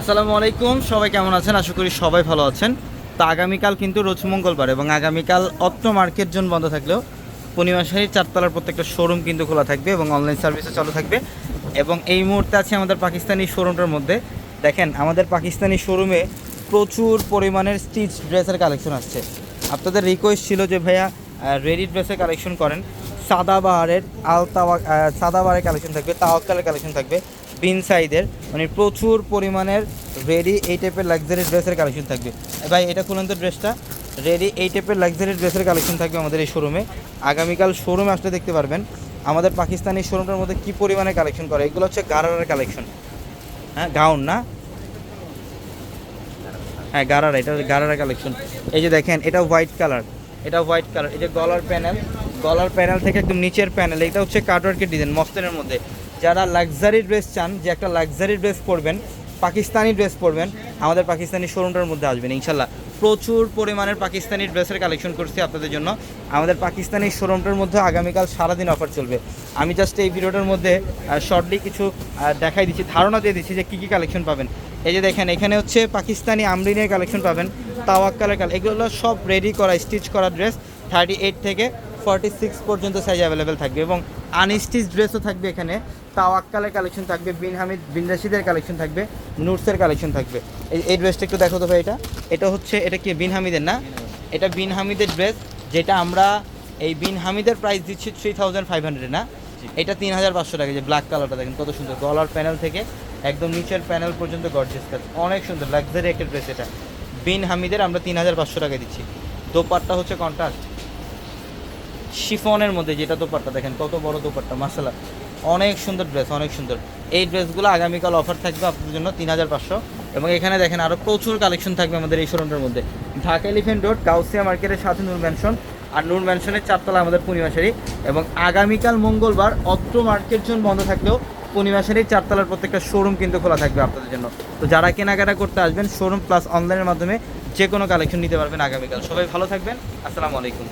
আসসালামু আলাইকুম, সবাই কেমন আছেন? আশা করি সবাই ভালো আছেন। তো আগামীকাল কিন্তু রোজ মঙ্গলবার এবং আগামীকাল অত্র মার্কেট জোন বন্ধ থাকলেও পূর্ণিমা পূর্ণিমাশাহী চারতলার প্রত্যেকটা শোরুম কিন্তু খোলা থাকবে এবং অনলাইন সার্ভিসও চালু থাকবে। এবং এই মুহূর্তে আছে আমাদের পাকিস্তানি শোরুমটার মধ্যে। দেখেন, আমাদের পাকিস্তানি শোরুমে প্রচুর পরিমাণের স্টিচ ড্রেসের কালেকশন আসছে। আপনাদের রিকোয়েস্ট ছিল যে ভাইয়া রেডি ড্রেসের কালেকশন করেন। সাদাবাহারের আলতাওয়া সাদাবাহারের কালেকশন থাকবে, তাওয়াক্কালের কালেকশন থাকবে বিন সাইদের মানে প্রচুর পরিমাণের রেডি এই টাইপের লাক্সারি ড্রেসের কালেকশন থাকবে। ভাই, এটা খুলুন তো ড্রেসটা রেডি এই টাইপের লাক্সারি ড্রেসের কালেকশন থাকবে আমাদের এই শোরুমে আগামীকাল শোরুমে আসলে দেখতে পারবেন আমাদের পাকিস্তানি শোরুমটার মধ্যে কী পরিমাণে কালেকশন করে। এগুলো হচ্ছে গারারের কালেকশন হ্যাঁ গাউন না? হ্যাঁ গারারা, এটা গারারা কালেকশন এই যে দেখেন, এটা হোয়াইট কালার এটা হোয়াইট কালার এই যে গলার প্যানেল গলার প্যানেল থেকে একদম নিচের প্যানেল এটা হচ্ছে কাটওয়ার্কের ডিজাইন মস্তেনের মধ্যে। যারা লাক্সারি ড্রেস চান, যে একটা লাক্সারি ড্রেস পরবেন, পাকিস্তানি ড্রেস পরবেন, আমাদের পাকিস্তানি শোরুমটার মধ্যে আসবেন, ইনশাল্লাহ। প্রচুর পরিমাণের পাকিস্তানি ড্রেসের কালেকশন করছি আপনাদের জন্য। আমাদের পাকিস্তানি শোরুমটার মধ্যে আগামীকাল সারাদিন অফার চলবে। আমি জাস্ট এই ভিডিওটার মধ্যে শর্টলি কিছু দেখাই দিচ্ছি, ধারণা দিয়ে দিচ্ছি যে কী কী কালেকশন পাবেন। এই যে দেখেন, এখানে হচ্ছে পাকিস্তানি আমরিনের কালেকশন পাবেন, তাওয়াক্কালের কালেকশন এগুলো সব রেডি করা স্টিচ করা ড্রেস থার্টি এইট থেকে ফর্টি সিক্স পর্যন্ত সাইজ অ্যাভেলেবেল থাকবে এবং আনস্টিচ ড্রেসও থাকবে এখানে। তাওয়াক্কালের কালেকশন থাকবে বিন হামিদ বিন রাশিদের কালেকশন থাকবে নুটসের কালেকশন থাকবে। এই এই ড্রেসটা একটু দেখো তো ভাই এটা। এটা হচ্ছে এটা কি বিন হামিদের না? এটা বিন হামিদের ড্রেস যেটা আমরা এই বিন হামিদের প্রাইস দিচ্ছি থ্রি থাউজেন্ড ফাইভ হান্ড্রেড না? এটা তিন হাজার পাঁচশো টাকা যে ব্ল্যাক কালারটা দেখেন কত সুন্দর। গলার প্যানেল থেকে একদম নিচের প্যানেল পর্যন্ত গর্জেস কাজ অনেক সুন্দর লাক্সারি একটা ড্রেস এটা। বিন হামিদের আমরা তিন হাজার পাঁচশো টাকা দিচ্ছি। দোপাট্টা হচ্ছে কন্ট্রাস্ট শিফনের মধ্যে যেটা দোপাট্টা দেখেন, কত বড় দোপাট্টা মাসালা অনেক সুন্দর ড্রেস অনেক সুন্দর। এই ড্রেসগুলো আগামীকাল অফার থাকবে আপনাদের জন্য তিন হাজার পাঁচশো। এবং এখানে দেখেন আরও প্রচুর কালেকশন থাকবে আমাদের এই শোরুমটার মধ্যে। ঢাকা এলিফেন্ট রোড কাউসিয়া মার্কেটের সাথে নূর ম্যানশন আর নূর ম্যানশনের চারতলা আমাদের পূর্ণিমাশারি এবং আগামীকাল মঙ্গলবার অত্র মার্কেট জোন বন্ধ থাকলেও পূর্ণিমাশারির চারতলার প্রত্যেকটা শোরুম কিন্তু খোলা থাকবে আপনাদের জন্য। তো যারা কেনাকাটা করতে আসবেন শোরুম প্লাস অনলাইনের মাধ্যমে যে কোনো কালেকশন নিতে পারবেন আগামীকাল। সবাই ভালো থাকবেন। আসসালামু আলাইকুম।